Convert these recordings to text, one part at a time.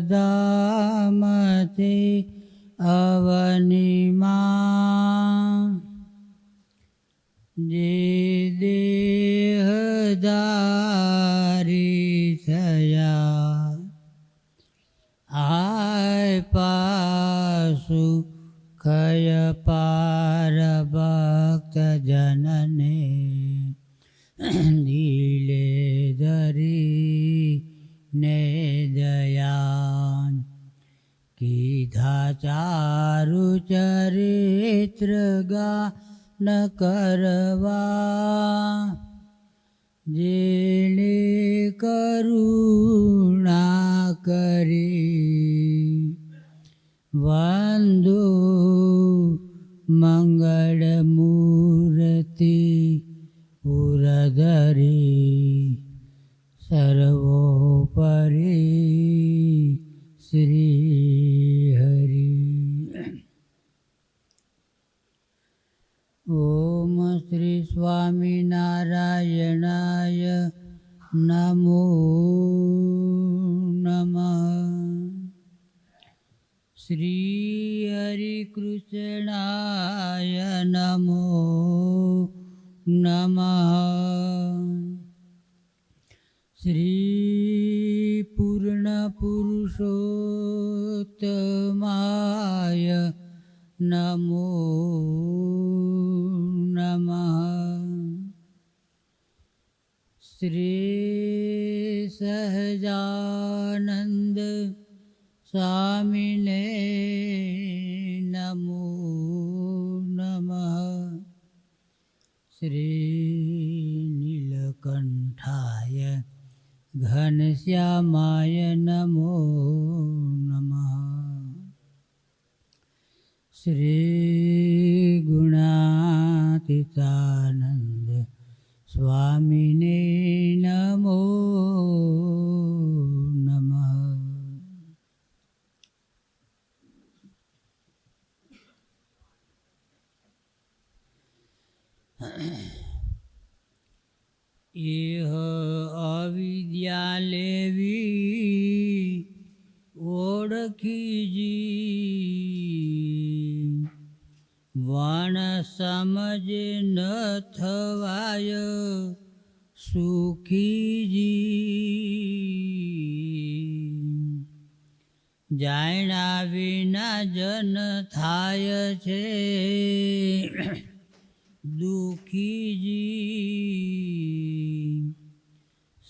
da ચરિત્ર ન કરવા. જેણે કરુણા કરી વંદુ મંગળ મૂર્તિ પુરધરી સર્વોપરી શ્રી સ્વામિનારાયણાય નમો નમઃ શ્રી હરિકૃષ્ણાય નમો નમઃ શ્રી પૂર્ણ પુરુષોત્તમાય નમો નમઃ શ્રી સહજાનંદ સ્વામિને નમો નમઃ શ્રી નીલકંઠાય ઘનશ્યામાય નમો નમઃ શ્રી ગુણાતીતાનંદ સ્વામિને નમો નમઃ એહ અવિદ્યા લેવી ઓળખીજી વણ સમજ ન થવાય સુખીજી જાણ્યા વિના જન થાય છે દુખીજી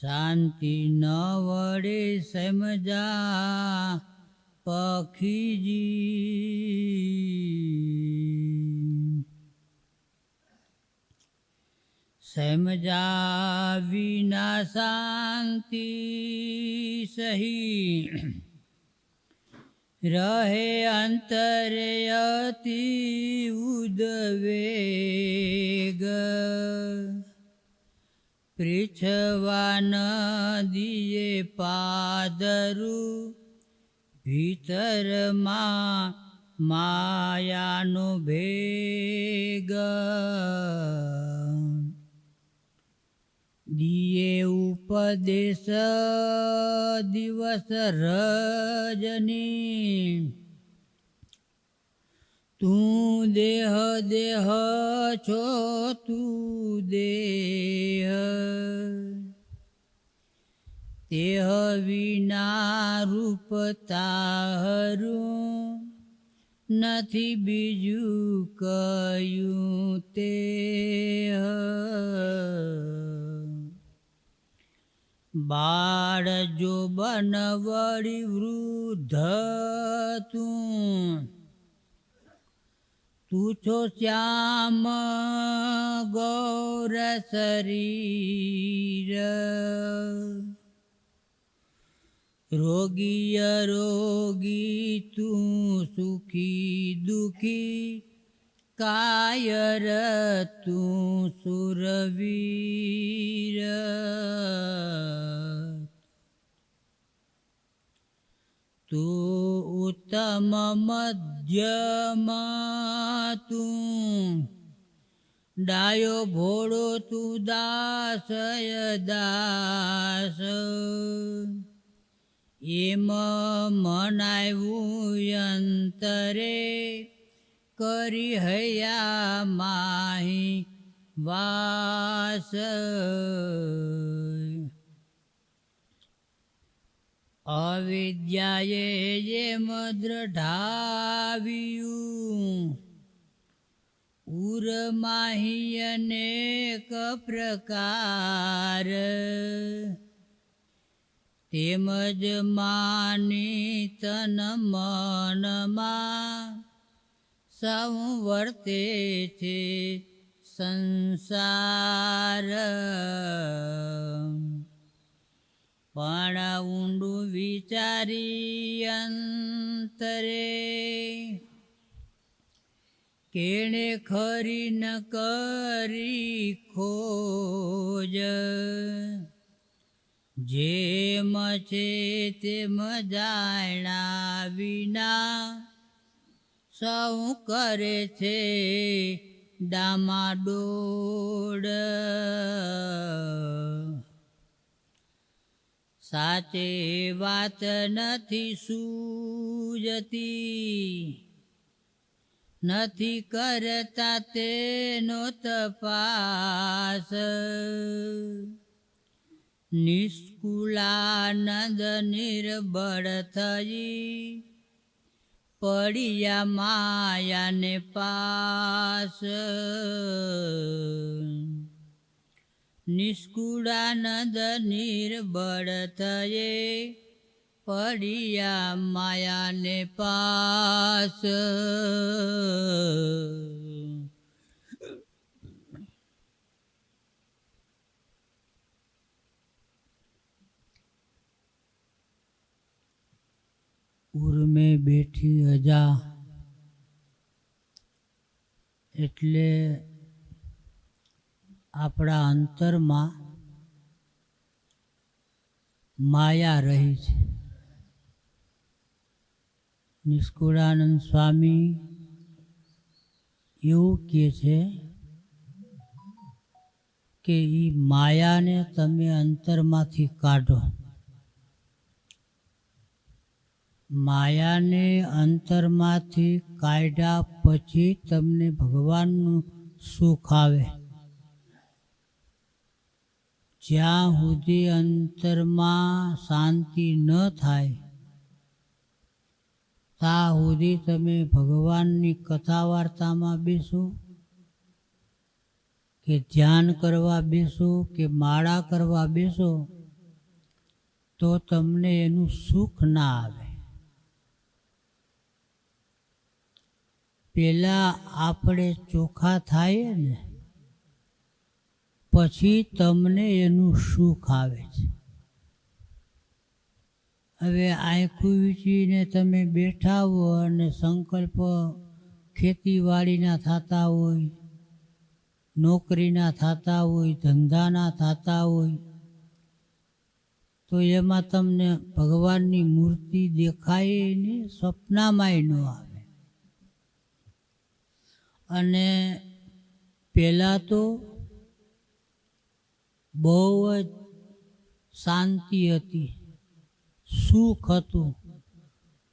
શાંતિ ન વડે સમજા પખીજી. સમજા વિના શાંતિ સહી. રહે અંતરે અતિ ઉદવેગ. પૃચ્છવાન દિયે પાદરુ ભીતરમાં માયાનો ભેગ. દિયે ઉપદેશ દિવસ રજની તું દેહ દેહ છો, તું દેહ. તેહ વિના રૂપ તારું નથી બીજું કયું તે બાળ જો બનવડી વૃદ્ધ તું તું છો શ્યામ ગૌર શરીર. રોગી રોગી તું સુખી દુખી કાયર તું સુરવીર. તું ઉત્તમ મધ્યમ તું ડાયો ભોળો તું દાસય દાસ એમ મનાવ્યું અંતરે કરી હયા માહી વાસ અવિદ્યાએ જે દ્રઢાવ્યું ઉરમાહી અનેક પ્રકાર. તેમજ માની તન મનમાં સંવર્તે છે સંસાર. પણ ઊંડું વિચારી અંતરે. કેણે ખરી ન કરી ખોજ? જેમ છે તેમ જાણ્યા વિના સૌ કરે છે ડામાડોળ સાચે વાત નથી સૂજતી. નથી કરતા તેનો તપાસ. નિષ્કુલાનંદ નિર્બળ થઈ પડ્યા માયાને પાસ. નિષ્કુળાનંદ નિર્બળ થયે પડિયા માયાને પાસ. ઉર્મે બેઠી અજા એટલે આપણા અંતરમાં માયા રહી છે. નિષ્કુળાનંદ સ્વામી એવું કહે છે કે એ માયાને તમે અંતરમાંથી કાઢો. માયાને અંતરમાંથી કાઢ્યા પછી તમને ભગવાનનું સુખ આવે. જ્યાં સુધી અંતરમાં શાંતિ ન થાય, ત્યાં સુધી તમે ભગવાનની કથા વાર્તામાં બેસો, કે ધ્યાન કરવા બેસો, કે માળા કરવા બેસો, તો તમને એનું સુખ ના આવે. પહેલાં આપણે ચોખ્ખા થાય ને પછી તમને એનું સુખ આવે છે. હવે આંખું વીંચીને તમે બેઠા હો અને સંકલ્પ ખેતીવાડીના થતા હોય, નોકરીના થતા હોય, ધંધાના થતા હોય, તો એમાં તમને ભગવાનની મૂર્તિ દેખાય ને સપનામાંય ન આવે. અને પહેલાં તો બહુ જ શાંતિ હતી, સુખ હતું.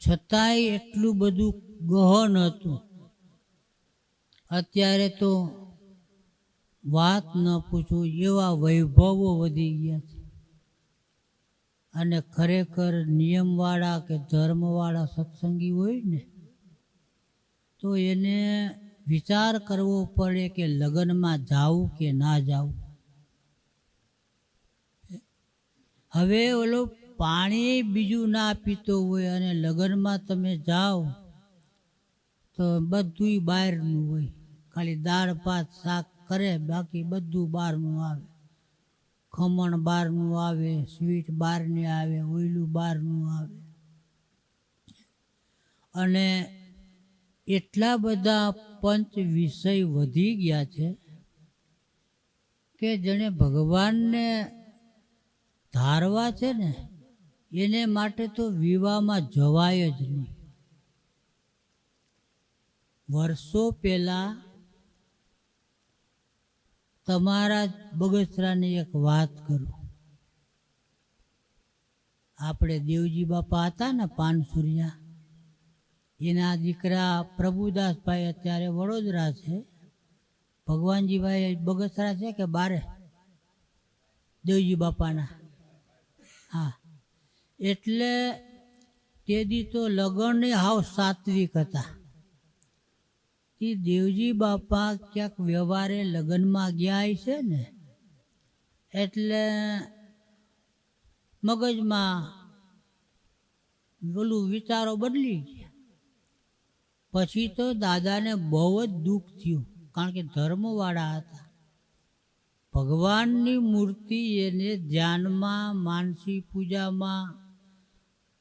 છતાંય એટલું બધું ગહન હતું. અત્યારે તો વાત ન પૂછો એવા વૈભવો વધી ગયા છે. અને ખરેખર નિયમવાળા કે ધર્મવાળા સત્સંગી હોય ને, તો એને વિચાર કરવો પડે કે લગ્નમાં જાવું કે ના જાવું હવે ઓલો પાણી બીજું ના પીતો હોય અને લગ્નમાં તમે જાઓ તો બધું બહારનું હોય. ખાલી દાળ, ભાત, શાક કરે, બાકી બધું બહારનું આવે. ખમણ બહારનું આવે, સ્વીટ બહારની આવે ઓઈલું બહારનું આવે. અને એટલા બધા પંચ વિષય વધી ગયા છે કે જેણે ભગવાનને ધારવા છે ને, એને માટે તો વિવાહમાં જવાય જ નહીં. વર્ષો પહેલાં તમારા બગસરાની એક વાત કરું. આપણે દેવજી બાપા હતા ને પાનસુરિયા, એના દીકરા પ્રભુદાસભાઈ અત્યારે વડોદરા છે. ભગવાનજીભાઈ બગસરા છે કે બારે? દેવજી બાપાના. હા. એટલે તે દી તો લગ્ન હાવ સાત્વિક હતા. એ દેવજી બાપા ક્યાંક વ્યવહારે લગ્નમાં ગયા છે ને, એટલે મગજમાં ઓલું વિચારો બદલી ગયા. પછી તો દાદાને બહુ જ દુઃખ થયું, કારણ કે ધર્મવાળા હતા. ભગવાનની મૂર્તિ એને ધ્યાનમાં, માનસી પૂજામાં,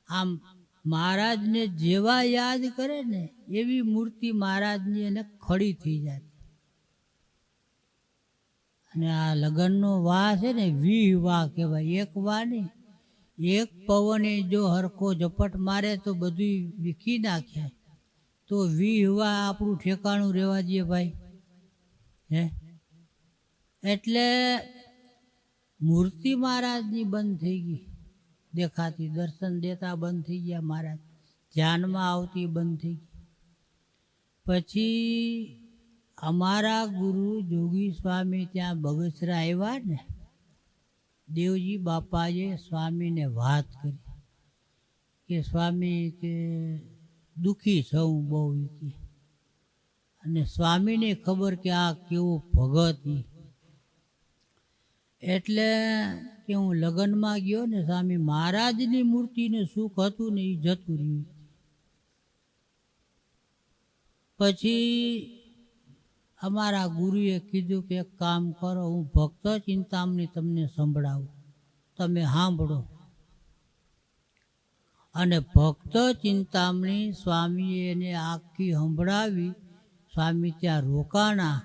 આમ મહારાજને જેવા યાદ કરે ને, એવી મૂર્તિ મહારાજની એને ખડી થઈ જાય. અને આ લગ્નનો વાહ છે ને, વીહ વાહ કહેવાય. એક વાહ નહીં, એક પવને જો હરખો ઝપટ મારે તો બધું વીખી નાખે. તો વીહ વાહ આપણું ઠેકાણું રહેવા દઈએ ભાઈ. હે? એટલે મૂર્તિ મહારાજની બંધ થઈ ગઈ. દેખાતી દર્શન દેતા બંધ થઈ ગયા મહારાજ. ધ્યાનમાં આવતી બંધ થઈ ગઈ. પછી અમારા ગુરુ જોગી સ્વામી ત્યાં બગસરા આવ્યા ને, દેવજી બાપાએ સ્વામીને વાત કરી. કે સ્વામી કે દુઃખી છું બહુ કે અને સ્વામીને ખબર કે આ કેવો ભગત એટલે કે હું લગ્નમાં ગયો ને સ્વામી મહારાજની મૂર્તિને સુખ હતું ને એ જતું રહ્યું. પછી અમારા ગુરુએ કીધું કે એક કામ કરો, હું ભક્ત ચિંતામણી તમને સંભળાવું. તમે સાંભળો. અને ભક્ત ચિંતામણી સ્વામીએ એને આખી સંભળાવી, સ્વામી ત્યાં રોકાણા.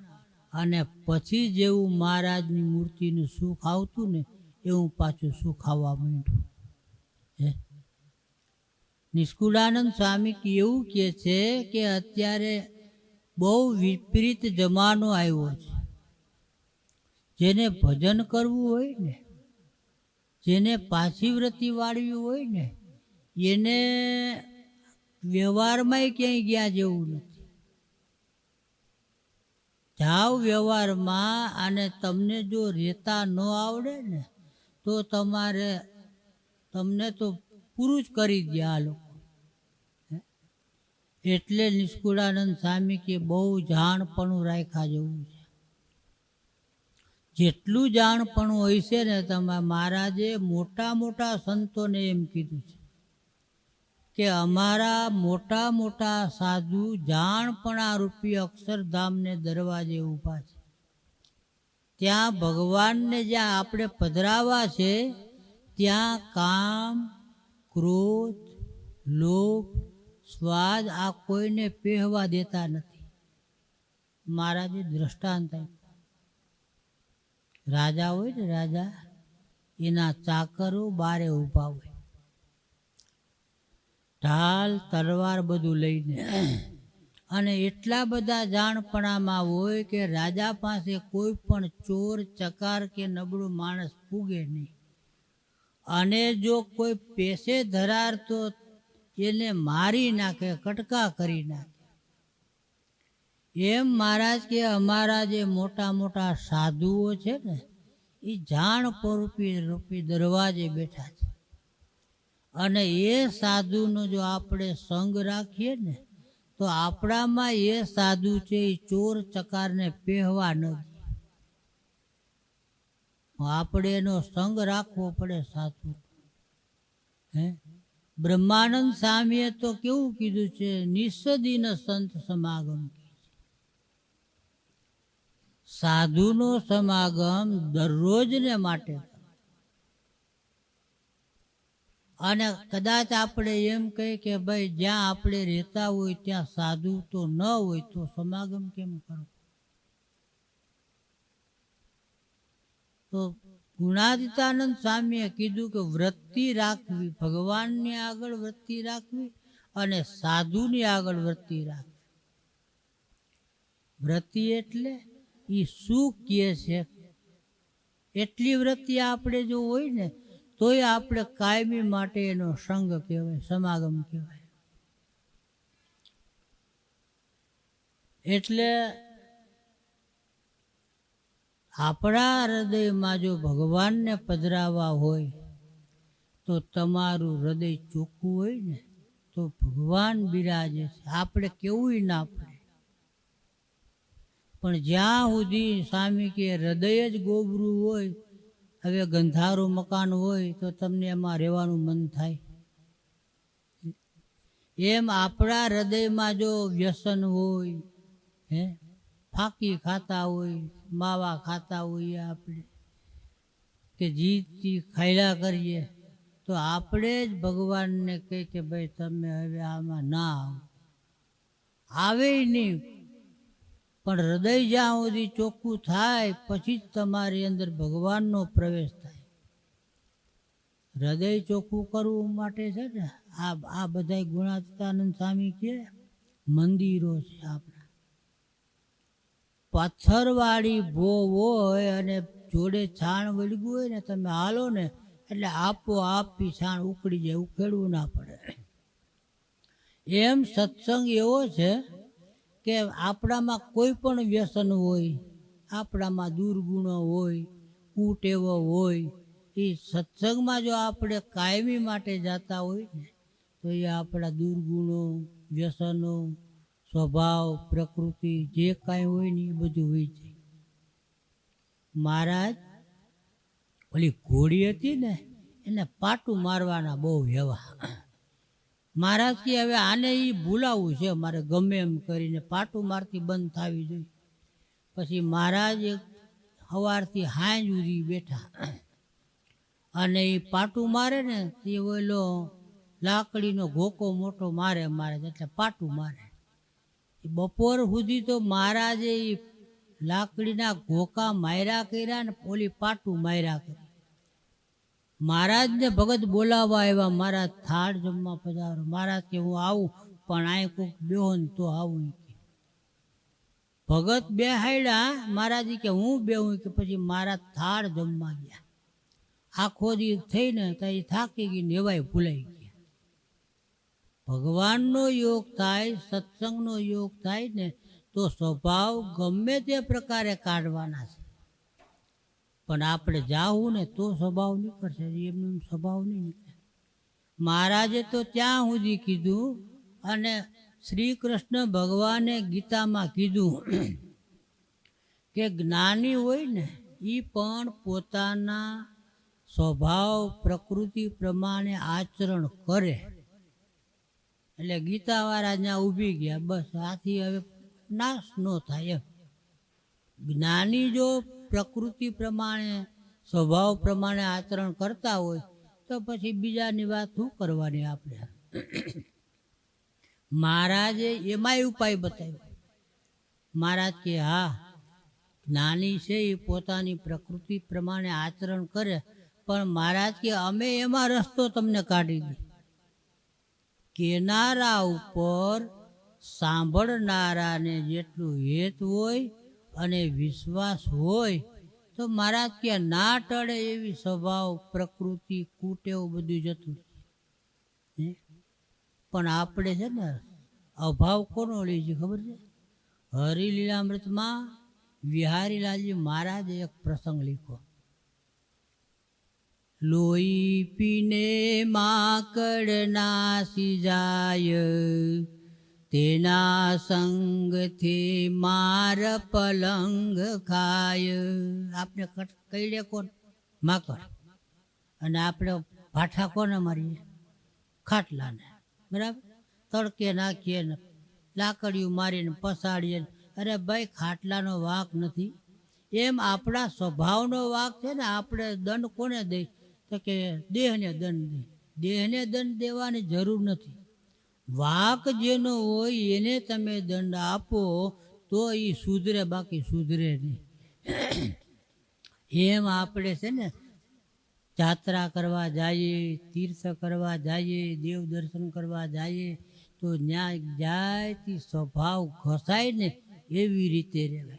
અને પછી જેવું મહારાજની મૂર્તિનું સુખ આવતું ને, એવું પાછું સુખ આવવા માંડ્યું. હે? નિષ્કુળાનંદ સ્વામી એવું કહે છે કે અત્યારે બહુ વિપરીત જમાનો આવ્યો છે. જેને ભજન કરવું હોય ને, જેને પાછી વ્રતિ વાળવી હોય ને, એને વ્યવહારમાંય ક્યાંય ગયા જેવું નથી. જાઓ વ્યવહારમાં અને તમને જો રહેતા ન આવડે ને, તો તમારે, તમને તો પૂરું જ કરી દે આ લોકો. એટલે નિષ્કુળાનંદ સ્વામી કે બહુ જાણપણું રાખ્યા જેવું છે. જેટલું જાણપણું હોય છે ને તમે, મહારાજે મોટા મોટા સંતોને એમ કીધું છે. કે અમારા મોટા મોટા સાધુ જાણપણા રૂપી અક્ષરધામને દરવાજે ઊભા છે. ત્યાં ભગવાનને જ્યાં આપણે પધરાવા છે, ત્યાં કામ, ક્રોધ, લોભ, સ્વાદ આ કોઈને પહેવા દેતા નથી. મહારાજે દ્રષ્ટાંત રાજા હોય ને રાજા, એના ચાકરો બારે ઊભા હોય. ઢાલ, તલવાર બધું લઈને. અને એટલા બધા જાણપણામાં હોય કે રાજા પાસે કોઈ પણ ચોર, ચકાર કે નબળું માણસ પૂગે નહીં. અને જો કોઈ પેશે ધરારતો એને મારી નાખે, કટકા કરી નાખે. એમ મહારાજ કે અમારા જે મોટા મોટા સાધુઓ છે ને એ જાણ રૂપી રૂપી દરવાજે બેઠા છે. અને એ સાધુનો જો આપણે સંગ રાખીએ ને, તો આપણામાં એ સાધુ છે, એ ચોર ચકારને પહેવા ન આપણે એનો સંગ રાખવો પડે સાધુ. હે? બ્રહ્માનંદ સ્વામીએ તો કેવું કીધું છે, નિસદીન સંત સમાગમ સાધુનો સમાગમ દરરોજ ને માટે અને કદાચ આપણે એમ કહીએ કે ભાઈ, જ્યાં આપણે રહેતા હોય ત્યાં સાધુ તો ન હોય, તો સમાગમ કેમ કરો? તો ગુણાદિતાનંદ સ્વામીએ કીધું કે વૃત્તિ રાખવી, ભગવાનની આગળ વૃત્તિ રાખવી અને સાધુની આગળ વૃત્તિ રાખવી. વૃત્તિ એટલે એ શું કહે છે? એટલી વૃત્તિ આપણે જો હોય ને તોય આપણે કાયમી માટે એનો સંગ કહેવાય, સમાગમ કહેવાય. એટલે આપણા હૃદયમાં જો ભગવાનને પધરાવા હોય, તો તમારું હૃદય ચોખ્ખું હોય ને, તો ભગવાન બિરાજે છે. આપણે કેવું ના પડે. પણ જ્યાં સુધી સ્વામી કે હૃદય જ ગોબરું હોય હવે ગંધારું મકાન હોય તો તમને એમાં રહેવાનું મન થાય. એમ આપણા હૃદયમાં જો વ્યસન હોય, હે, ફાકી ખાતા હોય, માવા ખાતા હોઈએ આપણે, કે જીતથી ખાયલા કરીએ, તો આપણે જ ભગવાનને કહે કે ભાઈ તમે હવે આમાં ના આવો. આવે નહીં. પણ હૃદય જ્યાં સુધી ચોખ્ખું થાય, પછી જ તમારી અંદર ભગવાનનો પ્રવેશ થાય. હૃદય ચોખ્ખું કરવું માટે છે ને, આ આ બધા ગુણાતીતાનંદ સ્વામી કે, મંદિરો છે આપણા. પથ્થરવાળી ભો હોય અને જોડે છાણ વળગ્યું હોય ને, તમે હાલો ને, એટલે આપો આપી છાણ ઉકળી જાય, ઉખેડવું ના પડે. એમ સત્સંગ એવો છે કે આપણામાં કોઈ પણ વ્યસન હોય, આપણામાં દુર્ગુણો હોય કુટેવો હોય, એ સત્સંગમાં જો આપણે કાયમી માટે જતા હોય ને, તો એ આપણા દુર્ગુણો, વ્યસનો, સ્વભાવ, પ્રકૃતિ જે કાંઈ હોય ને એ બધું હોય જાય મહારાજ, ઓલી ઘોડી હતી ને, એને પાટું મારવાના બહુ વ્યવહાર. મહારાજ હવે આને એ ભૂલાવવું છે મારે ગમે એમ કરીને. પાટું મારતી બંધ થવી જોઈએ. પછી મહારાજ સવારથી હાંજ ઉધી બેઠા. અને એ પાટું મારે ને તે ઓલો લાકડીનો ઘોકો મોટો મારે મારે એટલે પાટું મારે. બપોર સુધી તો મહારાજે એ લાકડીના ઘોકા માર્યા કર્યા ને ઓલી પાટું માર્યા કરી મહારાજને ભગત બોલાવવા આવ્યા, મારા થાળ જમવા પધારો મહારાજ કે હું આવું, પણ આ કોઈક બેહો ને તો આવું ભગત બે હાડ્યા મહારાજ કે, હું બેહું કે, પછી મારા થાળ જમવા ગયા. આખો દી થઈને ત્યાં થાકી ગઈ નેવાય ભૂલાઈ ગયા. ભગવાનનો યોગ થાય, સત્સંગનો યોગ થાય ને, તો સ્વભાવ ગમે તે પ્રકારે કાઢવાના છે. પણ આપણે જાવું ને તો સ્વભાવ નીકળશે, એમનો એમ સ્વભાવ નહીં નીકળે. મહારાજે તો ત્યાં સુધી કીધું અને શ્રી કૃષ્ણ ભગવાને ગીતામાં કીધું કે જ્ઞાની હોય ને એ પણ પોતાના સ્વભાવ, પ્રકૃતિ પ્રમાણે આચરણ કરે. એટલે ગીતાવાળા ત્યાં ઊભી ગયા, બસ આથી હવે નાશ ન થાય એમ. જ્ઞાની જો પ્રકૃતિ પ્રમાણે, સ્વભાવ પ્રમાણે આચરણ કરતા હોય, તો પછી બીજાની વાત શું કરવાની આપણે? મહારાજે એમાંય ઉપાય બતાવ્યો. મહારાજ કે, હા નાની છે એ પોતાની પ્રકૃતિ પ્રમાણે આચરણ કરે, પણ મહારાજ કે, અમે એમાં રસ્તો તમને કાઢી દઈએ. કેનારા ઉપર સાંભળનારાને જેટલું હેત હોય અને વિશ્વાસ હોય તો મહારાજ કે ના ટળે એવી સ્વભાવ, પ્રકૃતિ, કૂટેવ બધું જતું. પણ આપણે છે ને, અભાવ કોનો છે ખબર છે? હરિલીલામૃતમાં વિહારીલાલજી મહારાજે એક પ્રસંગ લીખો. લોહી પીને માકડ નાસી જાય. તેના સંગથી માર પલંગ ખાય. આપણે કહીએ કોણ? માકડ. અને આપણે ભાઠા કોને મારીએ? ખાટલાને. બરાબર? તડકે નાખીએ ને લાકડીયું મારીને પસાડીએ અરે ભાઈ, ખાટલાનો વાંક નથી. એમ આપણા સ્વભાવનો વાંક છે ને, આપણે દંડ કોને દઈ? તો કે દેહને દંડ દે. દેહને દંડ દેવાની જરૂર નથી. વાક જેનો હોય એને તમે દંડ આપો, તો એ સુધરે, બાકી સુધરે નહીં. એમ આપણે છે ને, જાત્રા કરવા જઈએ, તીર્થ કરવા જઈએ, દેવ દર્શન કરવા જઈએ, તો ત્યાં જાય તે સ્વભાવ ઘસાય ને એવી રીતે રહેવાય.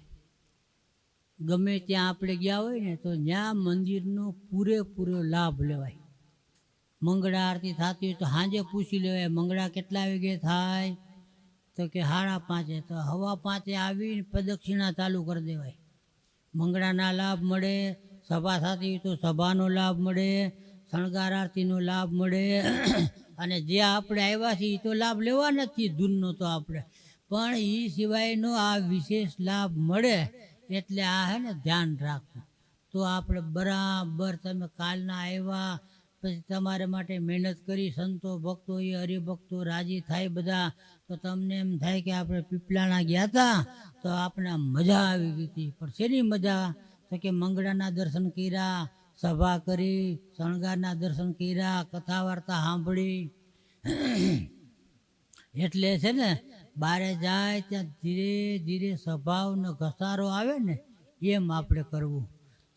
ગમે ત્યાં આપણે ગયા હોય ને, તો ત્યાં મંદિરનો પૂરેપૂરો લાભ લેવાય. મંગળા આરતી થતી હોય તો સાંજે પૂછી લેવાય, મંગળા કેટલા વાગે થાય? તો કે સાડા પાંચે. તો હવા પાંચે આવીને પ્રદક્ષિણા ચાલુ કરી દેવાય. મંગળાના લાભ મળે, સભા થતી હોય તો સભાનો લાભ મળે, શણગાર આરતીનો લાભ મળે. અને જે આપણે આવ્યા છીએ એ તો લાભ લેવા નથી, ધૂનનો તો આપણે. પણ એ સિવાયનો આ વિશેષ લાભ મળે એટલે આ હે ને ધ્યાન રાખવું. તો આપણે બરાબર તમે કાલના આવ્યા પછી તમારે માટે મહેનત કરી, સંતો ભક્તો એ હરિભક્તો રાજી થાય બધા, તો તમને એમ થાય કે આપણે પીપલાણા ગયા હતા તો આપણે મજા આવી ગઈ હતી. પણ શેની મજા? તો કે મંગળાના દર્શન કર્યા, સભા કરી, શણગારના દર્શન કર્યા, કથા વાર્તા સાંભળી. એટલે છે ને, બારે જાય ત્યાં ધીરે ધીરે સ્વભાવનો ઘસારો આવે ને, એમ આપણે કરવું.